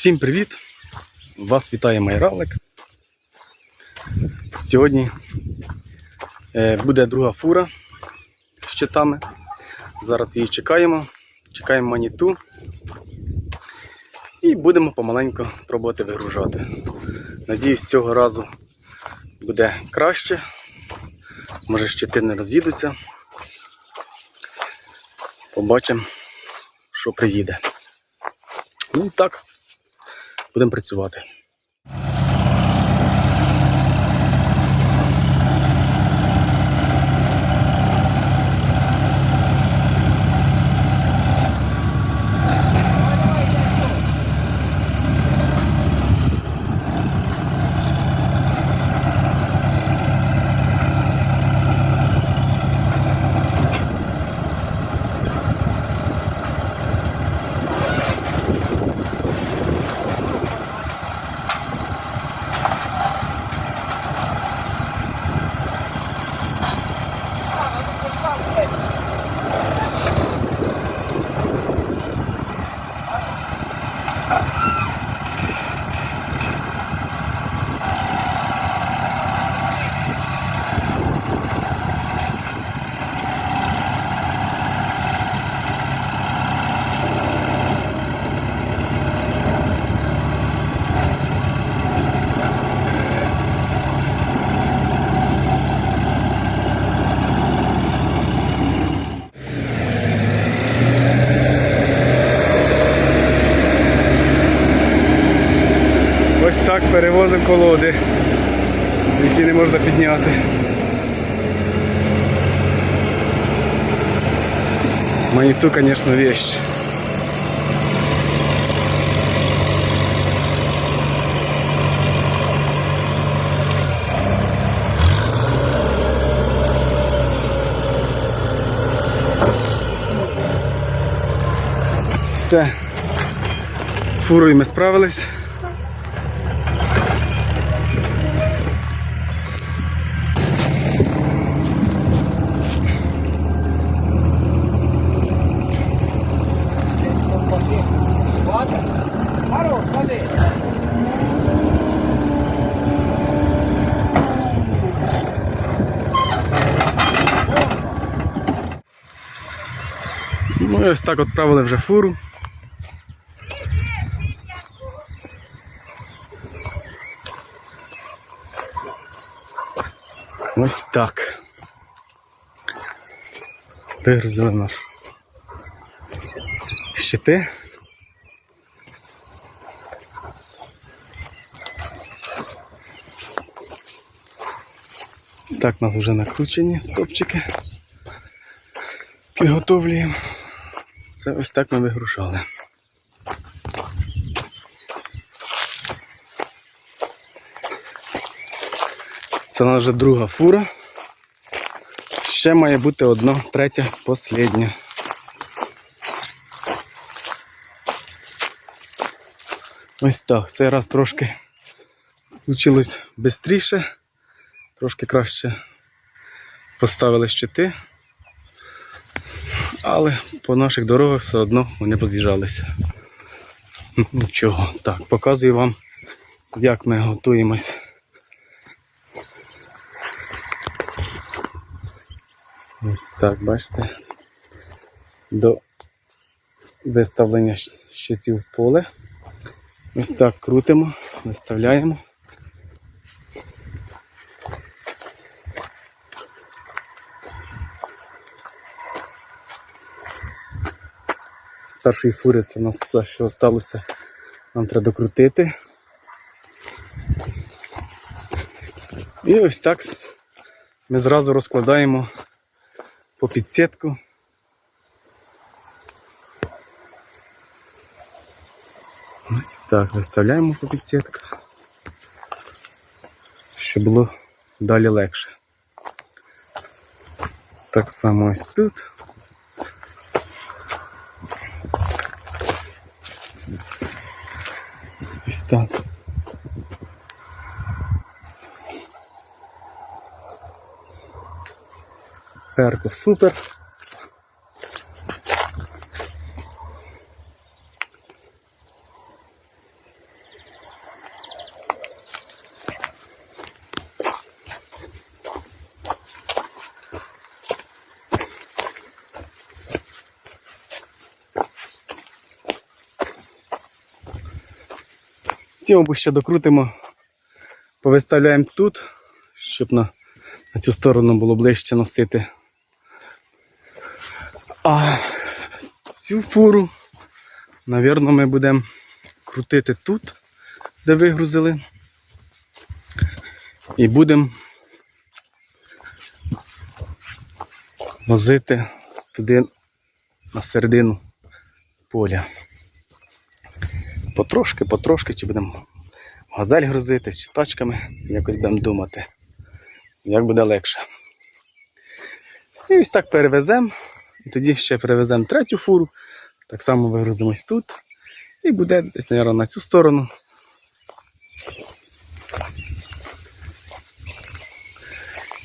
Всім привіт! Вас вітає Майравлик. Сьогодні е, буде друга фура з щитами. Зараз її чекаємо. Чекаємо маніту. І будемо помаленьку пробувати вигружати. Надіюсь, цього разу буде краще. Може щити не роз'їдуться. Побачимо, що приїде. Ну і так, будемо працювати. Ось так перевозимо колоди, які не можна підняти. Маніту, звісно, вещь. Все. З фурою ми справились. Ну і ось так відправили вже фуру. Ось так. Вигрузили наш щити. Так, у нас вже накручені стопчики. Підготовлюємо. Це ось так ми вигружали. Це наша друга фура. Ще має бути одна, третя, послідня. Ось так. Цей раз трошки вийшло швидше, трошки краще поставили щити, але по наших дорогах все одно вони поз'їжджалися. Нічого. Так, показую вам, як ми готуємось. Ось так, бачите, до виставлення щитів в поле. Ось так крутимо, виставляємо. Першої фури це у нас все, що залишилося, нам треба докрутити. І ось так ми зразу розкладаємо по підсітку. Ось так, виставляємо по підсітку, щоб було далі легше. Так само ось тут. Так. Перко супер. Ці мабуть, ще докрутимо, повиставляємо тут, щоб на, на цю сторону було ближче носити. А цю фуру, навірно, ми будемо крутити тут, де вигрузили. І будемо возити туди на середину поля. Потрошки, потрошки, чи будемо газель грузити, чи тачками, якось будемо думати, як буде легше. І ось так перевеземо. І тоді ще перевеземо третю фуру. Так само вигрузимось тут. І буде десь, мабуть, на цю сторону.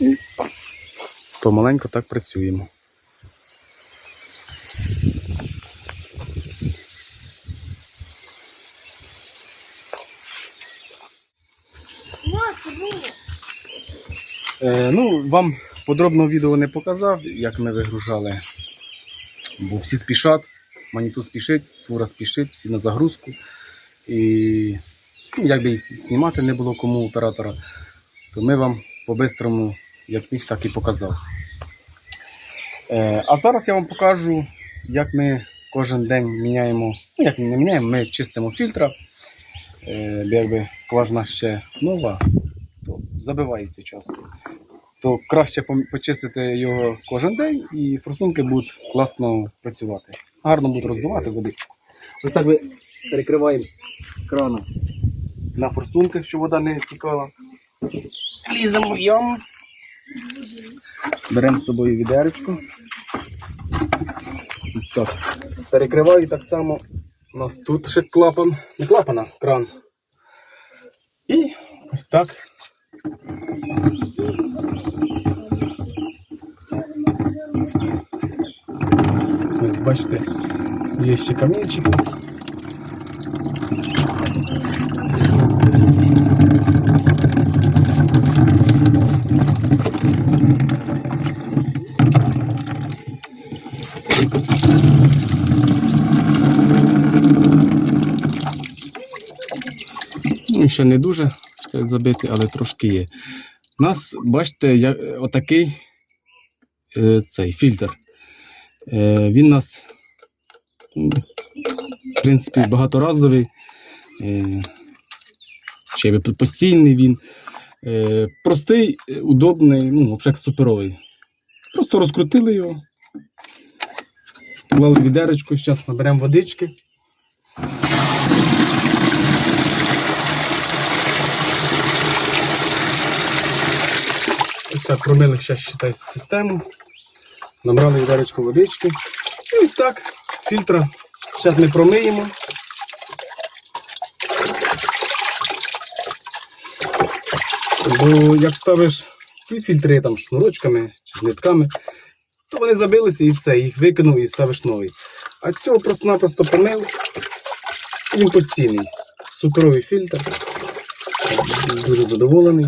І помаленьку так працюємо. Е, ну, вам подробного відео не показав, як ми вигружали. Бо всі спішать, маніту спішить, фура спішить, всі на загрузку. І ну, як би знімати не було кому оператора, то ми вам по-бистрому, як міг, так і показав. Е, а зараз я вам покажу, як ми кожен день міняємо, ну як не міняємо, ми чистимо фільтра. Е, якби скважина ще нова, то забивається часто. То краще почистити його кожен день і форсунки будуть класно працювати. Гарно будуть роздувати водичку. Ось так ми перекриваємо краном на форсунки, щоб вода не тікала. Ліземо в. Беремо з собою відеречко. Ось так. Перекриваю так само. У нас тут ще клапан. Не клапан, а кран. І ось так. Бачите, є ще камінчики. Ну, ще не дуже ще забитий, але трошки є. У нас, бачите, я, отакий е, цей фільтр. Е, він у нас, в принципі, багаторазовий, е, якби постійний він. Е, простий, удобний, ну, взагалі суперовий. Просто розкрутили його. Клали відеречку, зараз наберемо водички. Ось так промили ще систему. Набрали відеречко водички. І ось так фільтра. Зараз ми промиємо. Бо як ставиш ті фільтри там шнурочками чи нитками, то вони забилися і все, їх викинув і ставиш новий. А цього просто-напросто помив. Він постійний. Суперовий фільтр. Дуже задоволений.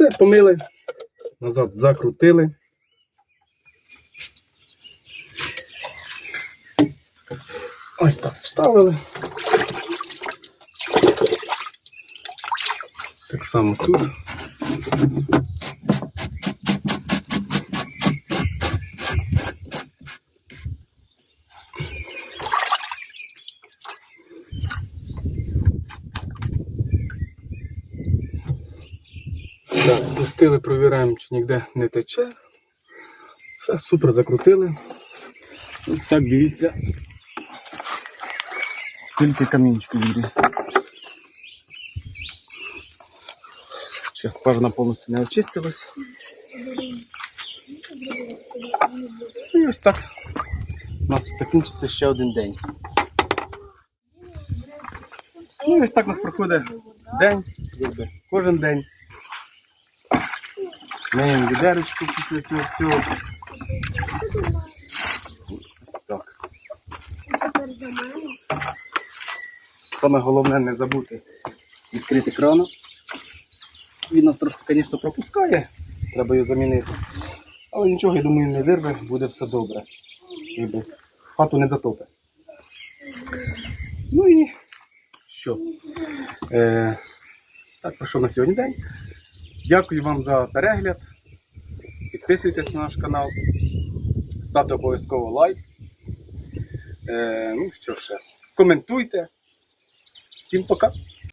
Все, помили, назад закрутили. Ось так вставили. Так само тут. Так, пустили, провіряємо, чи ніде не тече. Все супер закрутили. Ось так дивіться. Скільки камінчиків йде. Ще скважина повністю не очистилась. І ось так. У нас закінчиться ще один день. Ну і ось так у нас проходить день, кожен день. Маємо відерочку після цього. Ось так. Саме головне не забути відкрити крана. Він нас трошки, звісно, пропускає, треба його замінити. Але нічого, я думаю, не вирве, буде все добре. Якби хату не затопить. Ну і що? Е, так, пройшов на сьогодні день. Дякую вам за перегляд. Підписуйтесь на наш канал, ставте обов'язково лайк. Е, ну що ще, коментуйте. Всім пока!